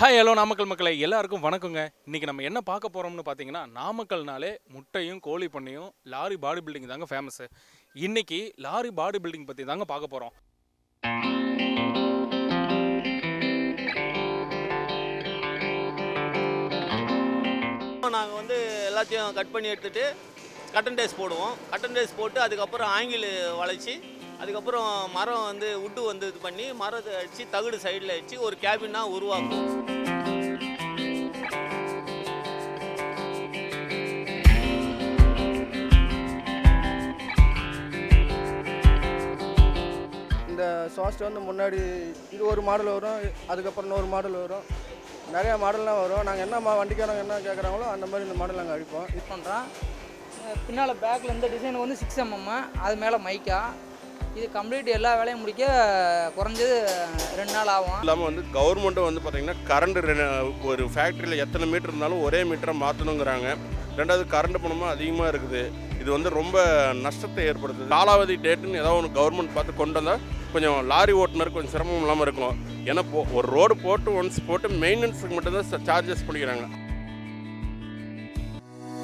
Hi hello Namakkal மக்களை. எல்லாருக்கும் வணக்கங்க. இன்றைக்கி நம்ம என்ன பார்க்க போகிறோம்னு பார்த்தீங்கன்னா நாமக்கல்னாலே முட்டையும் கோழி பண்ணையும் லாரி பாடி பில்டிங் தாங்க ஃபேமஸ்ஸு இன்றைக்கி லாரி பாடி பில்டிங் பற்றி தாங்க பார்க்க போகிறோம் நாங்கள் வந்து எல்லாத்தையும் கட் பண்ணி எடுத்துகிட்டு கட்டன் டேஸ் போடுவோம். கட்டன் டேஸ் போட்டு அதுக்கப்புறம் ஆங்கில் வளைச்சி அதுக்கப்புறம் மரம் வந்து உட்டு வந்து இது பண்ணி மரத்தை அடித்து தகுடு சைடில் வச்சு ஒரு கேபினாக உருவாக்கும். இந்த சாஸ்ட் வந்து முன்னாடி இது ஒரு மாடல் வரும் அதுக்கப்புறம் இன்னொரு மாடல் வரும். நிறையா மாடல்லாம் வரும். நாங்கள் என்ன மா வண்டிக்காரங்க என்ன கேட்குறாங்களோ அந்த மாதிரி இந்த மாடல் நாங்கள் அடிப்போம். யூஸ் பண்ணுறோம் பின்னால் பேக்கில் இந்த டிசைன் வந்து சிக்ஸ் எம்எம் அது மேலே மைக்கா இது கம்ப்ளீட் எல்லா வேலையும் முடிக்க குறைஞ்சது ரெண்டு நாள் ஆகும். இல்லாமல் வந்து கவர்மெண்ட்டும் வந்து பார்த்திங்கன்னா கரண்ட் ஒரு ஃபேக்ட்ரியில் எத்தனை மீட்டர் இருந்தாலும் ஒரே மீட்டரை மாற்றணுங்கிறாங்க ரெண்டாவது கரண்ட் பணமும் அதிகமாக இருக்குது. இது வந்து ரொம்ப நஷ்டத்தை ஏற்படுத்துது. காலாவதி டேட்டுன்னு ஏதாவது ஒன்று கவர்மெண்ட் பார்த்து கொண்டு வந்தால் கொஞ்சம் லாரி ஓட்டுநருக்கு கொஞ்சம் சிரமம் இல்லாமல் இருக்கும். ஏன்னா போ ஒரு ரோடு போட்டு ஒன்ஸ் போட்டு மெயின்டெனன்ஸுக்கு மட்டும்தான் சார்ஜஸ் பண்ணிக்கிறாங்க.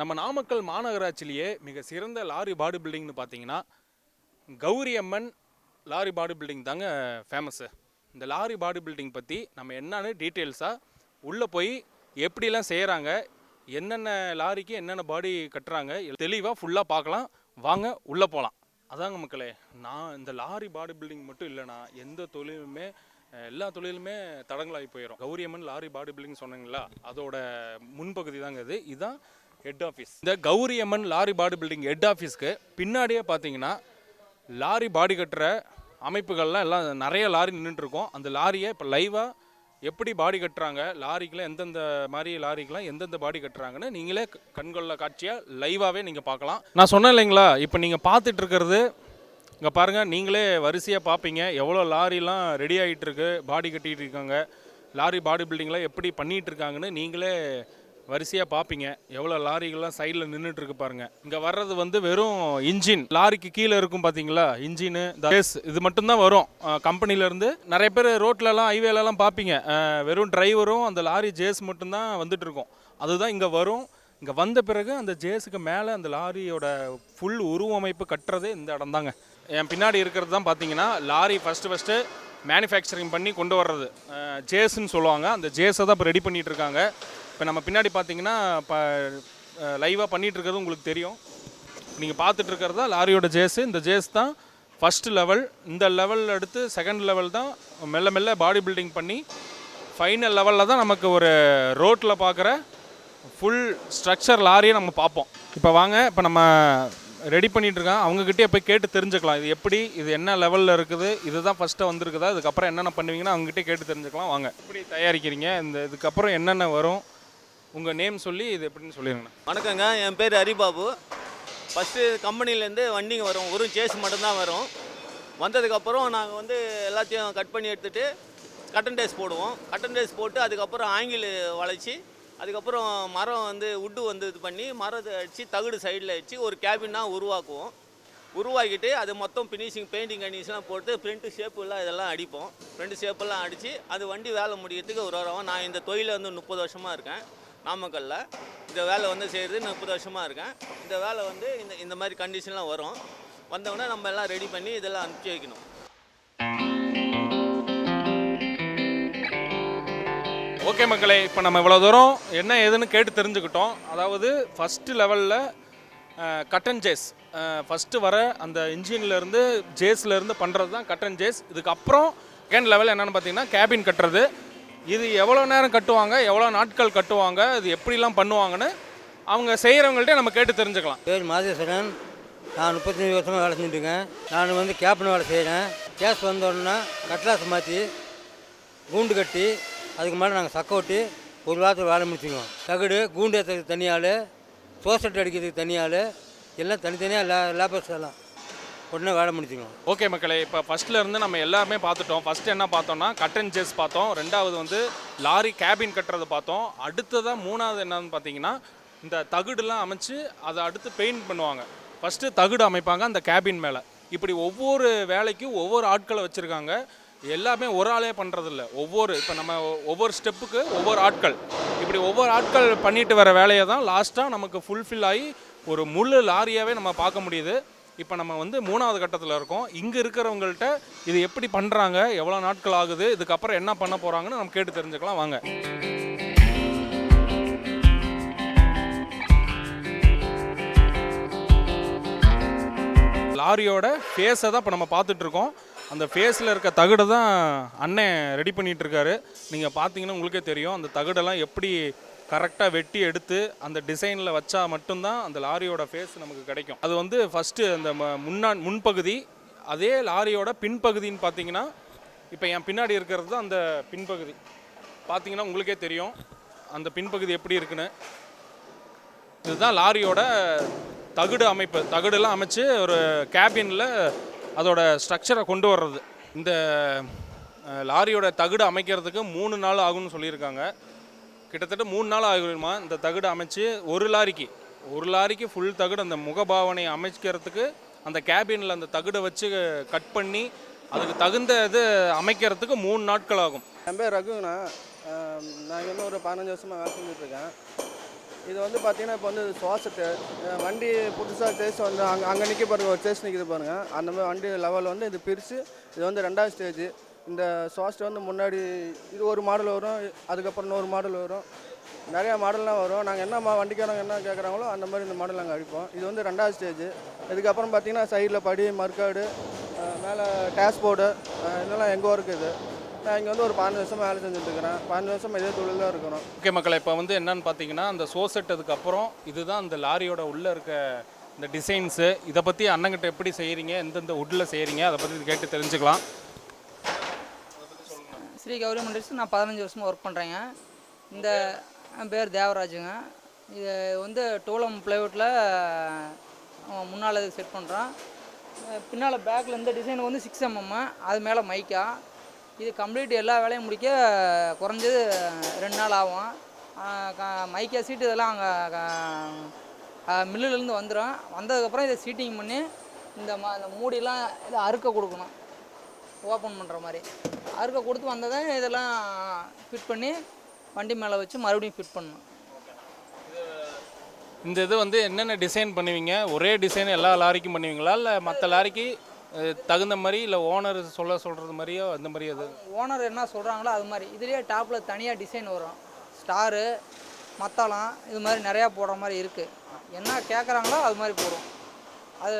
நம்ம நாமக்கல் மாநகராட்சியிலேயே மிக சிறந்த லாரி பாடி பில்டிங்னு பார்த்தீங்கன்னா Gowri Amman lorry body building தாங்க ஃபேமஸ்ஸு இந்த லாரி பாடி பில்டிங் பற்றி நம்ம என்னன்னு டீட்டெயில்ஸாக உள்ளே போய் எப்படிலாம் செய்கிறாங்க என்னென்ன லாரிக்கு என்னென்ன பாடி கட்டுறாங்க தெளிவாக ஃபுல்லாக பார்க்கலாம். வாங்க உள்ளே போகலாம் அதாங்க மக்களே நான் இந்த லாரி பாடி பில்டிங் மட்டும் இல்லைனா எந்த தொழிலுமே எல்லா தொழிலுமே தடங்களாகி போயிடும் கௌரியம்மன் லாரி பாடி பில்டிங் சொன்னீங்களா அதோட முன்பகுதி தாங்க இது. இதுதான் ஹெட் ஆஃபீஸ் இந்த Gowriamman lorry body building head ஆஃபீஸ்க்கு பின்னாடியே பார்த்தீங்கன்னா லாரி பாடி கட்டுற அமைப்புகள்லாம் எல்லாம் நிறைய லாரி நின்றுட்டுருக்கோம் அந்த லாரியை இப்போ லைவாக எப்படி பாடி கட்டுறாங்க லாரிக்கெலாம் எந்தெந்த மாதிரி லாரிக்கெலாம் எந்தெந்த பாடி கட்டுறாங்கன்னு நீங்களே கண்கொள்ள காட்சியாக லைவாகவே நீங்கள் பார்க்கலாம். நான் சொன்னேன் இல்லைங்களா இப்போ நீங்கள் பார்த்துட்டு இருக்கிறது இங்கே பாருங்கள் நீங்களே வரிசையாக பார்ப்பீங்க எவ்வளோ லாரிலாம் ரெடி ஆகிட்டு இருக்கு பாடி கட்டிகிட்டு இருக்காங்க லாரி பாடி பில்டிங்லாம் எப்படி பண்ணிகிட்டு இருக்காங்கன்னு நீங்களே வரிசையாக பார்ப்பீங்க எவ்வளோ லாரிகள்லாம் சைடில் நின்றுட்டு இருக்கு பாருங்க. இங்கே வர்றது வந்து வெறும் இன்ஜின் லாரிக்கு கீழே இருக்கும் பார்த்தீங்களா இன்ஜினு பேஸ் இது மட்டும்தான் வரும். கம்பெனிலேருந்து நிறைய பேர் ரோட்லலாம் ஹைவேலலாம் பார்ப்பீங்க வெறும் டிரைவரும் அந்த லாரி ஜேஸ் மட்டும்தான் வந்துட்டு இருக்கும் அதுதான் இங்கே வரும். இங்கே வந்த பிறகு அந்த ஜேஸுக்கு மேலே அந்த லாரியோட ஃபுல் உருவமைப்பு கட்டுறதே இந்த இடம் தாங்க. என் பின்னாடி இருக்கிறது தான் பார்த்தீங்கன்னா லாரி ஃபஸ்ட்டு ஃபஸ்ட்டு மேனுஃபேக்சரிங் பண்ணி கொண்டு வர்றது. ஜேஸ்ன்னு சொல்லுவாங்க. அந்த ஜேஸை தான் இப்போ ரெடி பண்ணிகிட்டு இருக்காங்க. இப்போ நம்ம பின்னாடி பார்த்தீங்கன்னா இப்போ லைவாக பண்ணிட்டு இருக்கிறது உங்களுக்கு தெரியும். நீங்கள் பார்த்துட்டு இருக்கிறதா லாரியோட ஜேஸ் இந்த ஜேஸ் தான் ஃபர்ஸ்ட் லெவல் இந்த லெவல் அடுத்து செகண்ட் லெவல் தான் மெல்ல மெல்ல பாடி பில்டிங் பண்ணி ஃபைனல் லெவலில் தான் நமக்கு ஒரு ரோட்டில் பார்க்குற ஃபுல் ஸ்ட்ரக்சர் லாரியை நம்ம பார்ப்போம். இப்போ வாங்க இப்போ நம்ம ரெடி பண்ணிட்டு அவங்கக்கிட்டே போய் கேட்டு தெரிஞ்சுக்கலாம். இது எப்படி? இது என்ன லெவலில் இருக்குது? இதுதான் ஃபஸ்ட்டு வந்திருக்குதா? இதுக்கப்புறம் என்னென்ன பண்ணுவீங்கன்னா அவங்ககிட்ட கேட்டு தெரிஞ்சுக்கலாம். வாங்க. எப்படி தயாரிக்கிறீங்க? இந்த இதுக்கப்புறம் என்னென்ன வரும்? உங்கள் நேம் சொல்லி இது எப்படின்னு சொல்லிடுங்கண்ணா வணக்கங்க என் பேர் ஹரிபாபு. ஃபஸ்ட்டு கம்பெனிலேருந்து வண்டிங்க வரும். ஒரு சேஸ் மட்டும்தான் வரும். வந்ததுக்கப்புறம் நாங்கள் வந்து எல்லாத்தையும் கட் பண்ணி எடுத்துகிட்டு கட்டன் டேஸ் போடுவோம். கட்டன் டேஸ் போட்டு அதுக்கப்புறம் ஆங்கிள் வளைச்சி அதுக்கப்புறம் மரம் வந்து உட்டு வந்து இது பண்ணி மரத்தை அடித்து தகுடு சைடில் வச்சு ஒரு கேபினாக உருவாக்குவோம். உருவாக்கிட்டு அது மொத்தம் ஃபினிஷிங் பெயிண்டிங் கண்டிஷன்லாம் போட்டு பிரிண்ட்டு ஷேப்புலாம் இதெல்லாம் அடிப்போம். பிரிண்ட் ஷேப்பெல்லாம் அடித்து அது வண்டி வேலை முடியறதுக்கு ஒரு வாரம் நான் இந்த தொழிலில் வந்து முப்பது வருஷமாக இருக்கேன். நாமக்கல்ல. இந்த வேலை வந்து செய்கிறது முப்பது வருஷமாக இருக்கேன். இந்த வேலை வந்து இந்த இந்த மாதிரி கண்டிஷன்லாம் வரும். வந்தவுடனே நம்ம எல்லாம் ரெடி பண்ணி இதெல்லாம் அனுப்பிச்சி வைக்கணும். ஓகே மக்களே இப்போ நம்ம இவ்வளோ தூரம் என்ன ஏதுன்னு கேட்டு தெரிஞ்சுக்கிட்டோம். அதாவது ஃபஸ்ட்டு லெவலில் கட்டன் ஜேஸ் ஃபஸ்ட்டு வர அந்த இன்ஜின்லேருந்து ஜேஸ்லேருந்து பண்ணுறது தான் கட்டன் ஜேஸ் இதுக்கப்புறம் செகண்ட் லெவல் என்னென்னு பார்த்தீங்கன்னா கேபின் கட்டுறது. இது எவ்வளோ நேரம் கட்டுவாங்க? எவ்வளோ நாட்கள் கட்டுவாங்க? இது எப்படிலாம் பண்ணுவாங்கன்னு அவங்க செய்கிறவங்கள்ட்ட நம்ம கேட்டு தெரிஞ்சுக்கலாம். பேர் மாதேஸ்வரன். நான் முப்பத்தஞ்சு வருஷமாக வேலை செஞ்சுட்டுருக்கேன். நான் வந்து கேப்டன் வேலை செய்கிறேன் கேஸ் வந்தோடனே கட்லாஸ் மாற்றி கூண்டு கட்டி அதுக்கு மேலே நாங்கள் சக்க ஒட்டி ஒரு வாரத்தில் வேலை முடிச்சுக்குவோம். தகடு கூண்டு ஏற்றுறதுக்கு தனியாள் சோசட் அடிக்கிறதுக்கு தனியாள் எல்லாம் தனித்தனியாக லே லேபர்ஸ் எல்லாம். உடனே வேலை முடிச்சுக்குவோம் ஓகே மக்களே இப்போ ஃபஸ்ட்டில் இருந்து நம்ம எல்லாமே பார்த்துட்டோம். ஃபஸ்ட்டு என்ன பார்த்தோம்னா கட்டன் ஜெஸ் பார்த்தோம். ரெண்டாவது வந்து லாரி கேபின் கட்டுறது பார்த்தோம். அடுத்ததாக மூணாவது என்னன்னு பார்த்தீங்கன்னா இந்த தகுடுலாம் அமைச்சு அதை அடுத்து பெயிண்ட் பண்ணுவாங்க. ஃபஸ்ட்டு தகுடு அமைப்பாங்க அந்த கேபின் மேலே. இப்படி ஒவ்வொரு வேலைக்கும் ஒவ்வொரு ஆட்களை வச்சுருக்காங்க. எல்லாமே ஒரு ஆளே பண்ணுறதில்ல ஒவ்வொரு இப்போ நம்ம ஒவ்வொரு ஸ்டெப்புக்கு ஒவ்வொரு ஆட்கள். இப்படி ஒவ்வொரு ஆட்கள் பண்ணிட்டு வர வேலையை தான் லாஸ்ட்டாக நமக்கு ஃபுல்ஃபில் ஆகி ஒரு முழு லாரியாகவே நம்ம பார்க்க முடியுது. இப்போ நம்ம வந்து மூணாவது கட்டத்தில் இருக்கோம். இங்கே இருக்கிறவங்கள்ட்ட இது எப்படி பண்ணுறாங்க எவ்வளோ நாட்கள் ஆகுது? இதுக்கப்புறம் என்ன பண்ண போகிறாங்கன்னு நம்ம கேட்டு தெரிஞ்சுக்கலாம். வாங்க. லாரியோட ஃபேஸை தான் இப்போ நம்ம பார்த்துட்டு இருக்கோம். அந்த ஃபேஸில் இருக்க தகடை தான் அண்ணன் ரெடி பண்ணிகிட்ருக்காரு நீங்கள் பார்த்தீங்கன்னா உங்களுக்கே தெரியும். அந்த தகடெல்லாம் எப்படி கரெக்டாக வெட்டி எடுத்து அந்த டிசைனில் வச்சா மட்டும்தான் அந்த லாரியோட ஃபேஸ் நமக்கு கிடைக்கும். அது வந்து ஃபஸ்ட்டு அந்த ம- முன்னா முன்பகுதி அதே லாரியோட பின்பகுதின்னு பார்த்தீங்கன்னா இப்போ என் பின்னாடி இருக்கிறது தான் அந்த பின்பகுதி. பார்த்தீங்கன்னா உங்களுக்கே தெரியும் அந்த பின்பகுதி எப்படி இருக்குன்னு. இதுதான் லாரியோட தகுடு அமைப்பு. தகுடுலாம் அமைச்சு ஒரு கேபினில் அதோட ஸ்ட்ரக்சரை கொண்டு வர்றது. இந்த லாரியோட தகுடு அமைக்கிறதுக்கு மூணு நாள் ஆகும்னு சொல்லியிருக்காங்க. கிட்டத்தட்ட மூணு நாள் ஆகிடுமா இந்த தகுடு அமைச்சு ஒரு லாரிக்கு ஒரு லாரிக்கு ஃபுல் தகுடு அந்த முகபாவனை அமைக்கிறதுக்கு அந்த கேபினில் அந்த தகுடை வச்சு கட் பண்ணி அதுக்கு தகுந்த இது அமைக்கிறதுக்கு மூணு நாட்கள் ஆகும். என் பேர் ரகுங்கண்ணா நான் இங்கே வந்து ஒரு பதினஞ்சு வருஷமாக வேலை செஞ்சுட்ருக்கேன் இது வந்து பார்த்தீங்கன்னா இப்போ வந்து சுவாசட்டு வண்டி புதுசாக டேஸ்ட் வந்து அங்கே அங்கே நிற்க பாருங்கள் ஒரு டேஸ்ட் நிற்கிது பாருங்கள் அந்த மாதிரி வண்டி லெவலில் வந்து இது பிரித்து இது வந்து ரெண்டாவது ஸ்டேஜ் இந்த சுவாஸ்ட் வந்து முன்னாடி இது ஒரு மாடல் வரும் அதுக்கப்புறம் இன்னொரு மாடல் வரும். நிறையா மாடல்லாம் வரும். நாங்கள் என்ன மா வண்டிக்காரங்க என்ன கேட்குறாங்களோ அந்த மாதிரி இந்த மாடல் நாங்கள் அடிப்போம். இது வந்து ரெண்டாவது ஸ்டேஜ் இதுக்கப்புறம் பார்த்தீங்கன்னா சைடில் படி மர்க்காடு மேலே டேஷ்போர்டு இதெல்லாம் எங்கே இருக்குது இது. நான் இங்கே வந்து ஒரு பதினஞ்சு வருஷமாக வேலை செஞ்சுட்டுருக்கிறேன். பதினஞ்சு வருஷம் இதே தொழில் தான் இருக்கிறோம். ஓகே மக்களை இப்போ வந்து என்னன்னு பார்த்தீங்கன்னா அந்த சோசெட்டதுக்கு அப்புறம் இதுதான் அந்த லாரியோட உள்ளே இருக்க இந்த டிசைன்ஸு இதை பற்றி அண்ணங்கிட்ட எப்படி செய்கிறீங்க எந்தெந்த உட்டில் செய்கிறீங்க அதை பற்றி கேட்டு தெரிஞ்சுக்கலாம். ஸ்ரீ கௌரி மண்டல்ஸ் நான் பதினஞ்சு வருஷமாக ஒர்க் பண்ணுறேங்க இந்த பேர் தேவராஜுங்க. இது வந்து டூலம் ப்ளைவுட்டில் முன்னால் செட் பண்ணுறோம் பின்னால் பேக்கில் இந்த டிசைன் வந்து சிக்ஸ் எம்எம் அது மேலே மைக்கா இது கம்ப்ளீட் எல்லா வேலையும் முடிக்க குறைஞ்சது ரெண்டு நாள் ஆகும். க- மைக்கா சீட்டு இதெல்லாம் அங்கே மில்லுலேருந்து வந்துடும் வந்ததுக்கப்புறம் இதை சீட்டிங் பண்ணி இந்த ம இந்த மூடிலாம் இதை அறுக்க கொடுக்கணும். ஓப்பன் பண்ணுற மாதிரி. அறுக்க கொடுத்து வந்ததை இதெல்லாம் ஃபிட் பண்ணி வண்டி மேலே வச்சு மறுபடியும் ஃபிட் பண்ணணும். இந்த இது வந்து என்னென்ன டிசைன் பண்ணுவீங்க? ஒரே டிசைன் எல்லா லாரிக்கும் பண்ணுவீங்களா? இல்லை மற்ற லாரிக்கு தகுந்த மாதிரி இல்லை ஓனர் சொல்ல சொல்கிறது மாதிரியோ அந்த மாதிரி அது ஓனர் என்ன சொல்கிறாங்களோ அது மாதிரி. இதுலேயே டாப்பில் தனியாக டிசைன் வரும். ஸ்டாரு மத்தளம் இது மாதிரி நிறையா போடுற மாதிரி இருக்குது என்ன கேட்குறாங்களோ அது மாதிரி போடுவோம் அது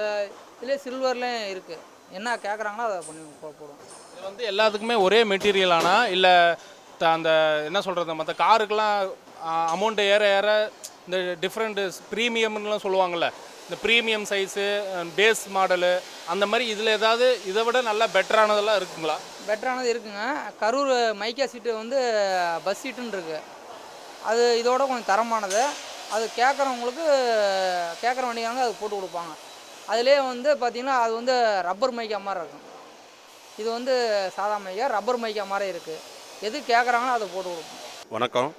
இதுலேயே சில்வர்லேயும் இருக்குது என்ன கேட்குறாங்களோ அதை பண்ணி போடுவோம். இது வந்து எல்லாத்துக்குமே ஒரே மெட்டீரியலானா இல்லை அந்த என்ன சொல்கிறது மற்ற காருக்கெலாம் அமௌண்ட்டு ஏற ஏற இந்த டிஃப்ரெண்ட் ப்ரீமியம்னுலாம் சொல்லுவாங்கள்ல இந்த ப்ரீமியம் சைஸு பேஸ் மாடலு அந்த மாதிரி இதில் ஏதாவது இதை விட நல்லா பெட்டரானதெல்லாம் இருக்குங்களா? பெட்டரானது இருக்குங்க. கரூர் மைக்கா சீட்டு வந்து பஸ் சீட்டுன்னு இருக்குது அது இதோட கொஞ்சம் தரமானது. அது கேட்குறவங்களுக்கு கேட்குற வண்டிக்காரங்க அது போட்டு கொடுப்பாங்க. அதிலே வந்து பார்த்திங்கன்னா அது வந்து ரப்பர் மைக்கா மாதிரி இருக்கும். இது வந்து சாதா மைக்கா ரப்பர் மைக்கா மாதிரி இருக்குது எது கேட்குறாங்களோ அதை போட்டு கொடுப்போம். வணக்கம்.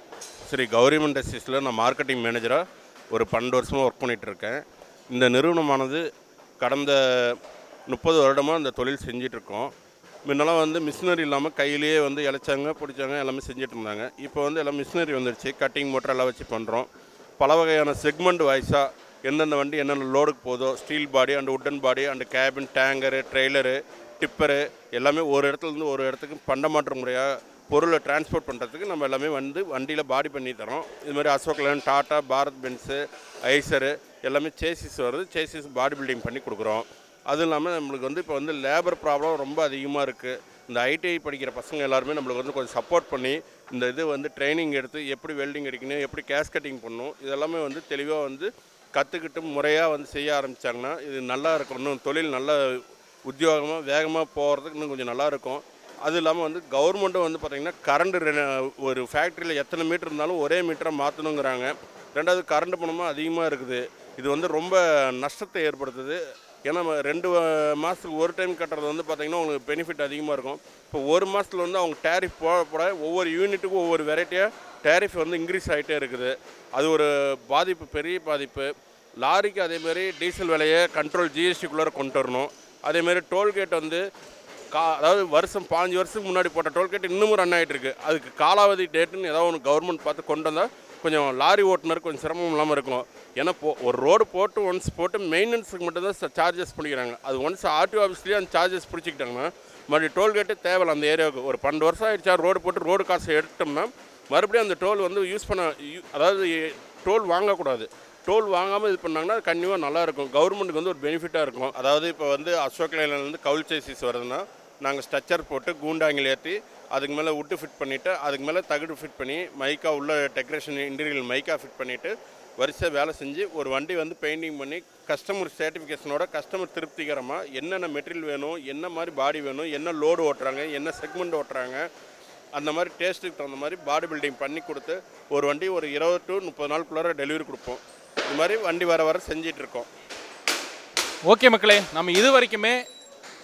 ஸ்ரீ கௌரிமெண்ட் இண்டஸ்ட்ரீஸில் நான் மார்க்கெட்டிங் மேனேஜராக ஒரு பன்னெண்டு வருஷமாக ஒர்க் பண்ணிகிட்டு இருக்கேன். இந்த நிறுவனமானது கடந்த முப்பது வருடமாக இந்த தொழில் செஞ்சிட்ருக்கோம் முன்னெல்லாம் வந்து மிஷினரி இல்லாமல் கையிலேயே வந்து இழைச்சாங்க பிடிச்சாங்க எல்லாமே செஞ்சுட்டு இருந்தாங்க. இப்போ வந்து எல்லாம் மிஷினரி வந்துருச்சு கட்டிங் மோட்டர் எல்லாம் வச்சு பண்ணுறோம் பல வகையான செக்மெண்ட் வாய்ஸாக எந்தெந்த வண்டி என்னென்ன லோடுக்கு போதோ steel body and wooden body and cabin tanker trailer tipper எல்லாமே ஒரு இடத்துலேருந்து ஒரு இடத்துக்கு பண்டமாற்று முறையாக பொருளை டிரான்ஸ்போர்ட் பண்ணுறதுக்கு நம்ம எல்லாமே வந்து வண்டியில் பாடி பண்ணி தரோம் இது மாதிரி அசோக் லேன் டாட்டா பாரத் பென்ஸு ஐசரு எல்லாமே சேசிஸ் வருது. சேசிஸ் பாடி பில்டிங் பண்ணி கொடுக்குறோம். அதுவும் இல்லாமல் நம்மளுக்கு வந்து இப்போ வந்து லேபர் ப்ராப்ளம் ரொம்ப அதிகமாக இருக்குது இந்த ஐடிஐ படிக்கிற பசங்க எல்லாருமே நம்மளுக்கு வந்து கொஞ்சம் சப்போர்ட் பண்ணி இந்த இது வந்து ட்ரைனிங் எடுத்து எப்படி வெல்டிங் அடிக்கணும் எப்படி கேஸ் கட்டிங் பண்ணணும் இதெல்லாமே வந்து தெளிவாக வந்து கற்றுக்கிட்டு முறையாக வந்து செய்ய ஆரம்பித்தாங்கன்னா இது நல்லா இருக்கும் இன்னும் தொழில் நல்ல உத்தியோகமாக வேகமாக போகிறதுக்கு இன்னும் கொஞ்சம் நல்லாயிருக்கும். அது இல்லாமல் வந்து கவர்மெண்ட்டும் வந்து பார்த்திங்கன்னா கரண்ட் ஒரு ஃபேக்ட்ரியில் எத்தனை மீட்டர் இருந்தாலும் ஒரே மீட்டரை மாற்றணுங்கிறாங்க ரெண்டாவது கரண்ட் பணமும் அதிகமாக இருக்குது. இது வந்து ரொம்ப நஷ்டத்தை ஏற்படுத்துது. ஏன்னா ரெண்டு மாதத்துக்கு ஒரு டைம் கட்டுறது வந்து பார்த்திங்கன்னா உங்களுக்கு பெனிஃபிட் அதிகமாக இருக்கும். இப்போ ஒரு மாதத்துல வந்து அவங்க டேரிஃப் போட போட ஒவ்வொரு யூனிட்டுக்கும் ஒவ்வொரு வெரைட்டியாக டேரிஃப் வந்து இன்க்ரீஸ் ஆகிட்டே இருக்குது. அது ஒரு பாதிப்பு பெரிய பாதிப்பு. லாரிக்கு அதேமாரி டீசல் விலையை கண்ட்ரோல் ஜிஎஸ்டிக்குள்ளார கொண்டு வரணும். அதேமாரி டோல்கேட் வந்து கா அதாவது வருஷம் பாஞ்சு வருஷத்துக்கு முன்னாடி போட்ட டோல்கேட் இன்னமும் ரன் ஆகிட்டு இருக்கு அதுக்கு காலாவதி டேட்டுன்னு ஏதாவது ஒன்று கவர்மெண்ட் பார்த்து கொண்டு வந்தால் கொஞ்சம் லாரி ஓட்டுநருக்கு கொஞ்சம் சிரமம் இல்லாமல் இருக்கும். ஏன்னா போ ஒரு ரோடு போட்டு ஒன்ஸ் போட்டு மெயின்டெனன்ஸுக்கு மட்டும்தான் சார்ஜஸ் பிடிக்கிறாங்க அது ஒன்ஸ் ஆர்டிஓ ஆஃபீஸ்லேயே அந்த சார்ஜஸ் பிடிச்சிக்கிட்டாங்கன்னா மறுபடியும் டோல்கேட்டே தேவையில்ல அந்த ஏரியாவுக்கு. ஒரு பன்னெண்டு வருஷம் ஆகிடுச்சா ரோடு போட்டு ரோடு காசு எடுத்தோம்னா மறுபடியும் அந்த டோல் வந்து யூஸ் பண்ண அதாவது டோல் வாங்கக்கூடாது. டோல் வாங்காமல் இது பண்ணாங்கன்னா கண்டிப்பாக நல்லாயிருக்கும். கவர்மெண்ட்டுக்கு வந்து ஒரு பெனிஃபிட்டாக இருக்கும். அதாவது இப்போ வந்து அசோக் லைன்லேருந்து கவுல் சேசிஸ் வருதுன்னா நாங்கள் ஸ்ட்ரக்சர் போட்டு கூண்டாங்கில் ஏற்றி அதுக்கு மேலே உட்டு ஃபிட் பண்ணிவிட்டு அதுக்கு மேலே தகடு ஃபிட் பண்ணி மைக்கா உள்ள டெக்கரேஷன் இன்டீரியல் மைக்கா ஃபிட் பண்ணிவிட்டு வரிசையாக வேலை செஞ்சு ஒரு வண்டி வந்து பெயிண்டிங் பண்ணி கஸ்டமர் சர்டிஃபிகேஷனோட கஸ்டமர் திருப்திகரமாக என்னென்ன மெட்டீரியல் வேணும் என்ன மாதிரி பாடி வேணும் என்ன லோடு ஓட்டுறாங்க என்ன செக்மெண்ட் ஓட்டுறாங்க அந்த மாதிரி டேஸ்ட்டுக்கு தகுந்த மாதிரி பாடி பில்டிங் பண்ணி கொடுத்து ஒரு வண்டி ஒரு இருபது டு முப்பது நாளுக்குள்ளார டெலிவரி கொடுப்போம். இது மாதிரி வண்டி வர வர செஞ்சிட்டு இருக்கோம் ஓகே மக்களே நம்ம இது வரைக்குமே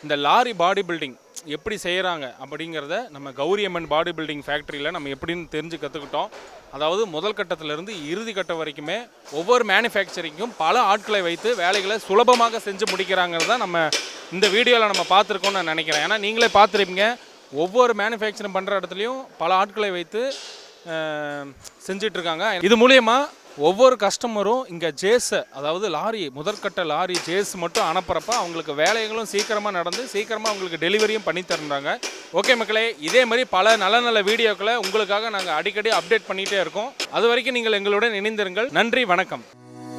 இந்த லாரி பாடி பில்டிங் எப்படி செய்கிறாங்க அப்படிங்கிறத நம்ம கௌரியம்மன் பாடி பில்டிங் ஃபேக்ட்ரியில் நம்ம எப்படின்னு தெரிஞ்சு கற்றுக்கிட்டோம் அதாவது முதல் கட்டத்திலேருந்து இறுதி கட்டம் வரைக்குமே ஒவ்வொரு மேனுஃபேக்சரிங்கும் பல ஆட்களை வைத்து வேலைகளை சுலபமாக செஞ்சு முடிக்கிறாங்கிறத நம்ம இந்த வீடியோவில் நம்ம பார்த்துருக்கோம்னு நான் நினைக்கிறேன். ஏன்னா நீங்களே பார்த்துருப்பீங்க ஒவ்வொரு மேனுஃபேக்சரிங் பண்ணுற இடத்துலையும் பல ஆட்களை வைத்து செஞ்சிட்ருக்காங்க. இது மூலயமா ஒவ்வொரு கஸ்டமரும் இங்கே ஜேஸை அதாவது லாரி முதற்கட்ட லாரி ஜேஸ் மட்டும் அனுப்புறப்ப அவங்களுக்கு வேலைகளும் சீக்கிரமாக நடந்து சீக்கிரமாக அவங்களுக்கு டெலிவரியும் பண்ணி தருந்தாங்க ஓகே மக்களே இதே மாதிரி பல நல்ல நல்ல வீடியோக்களை உங்களுக்காக நாங்கள் அடிக்கடி அப்டேட் பண்ணிகிட்டே இருக்கோம். அது வரைக்கும் நீங்கள் எங்களுடன் இணைந்திருங்கள். நன்றி வணக்கம்.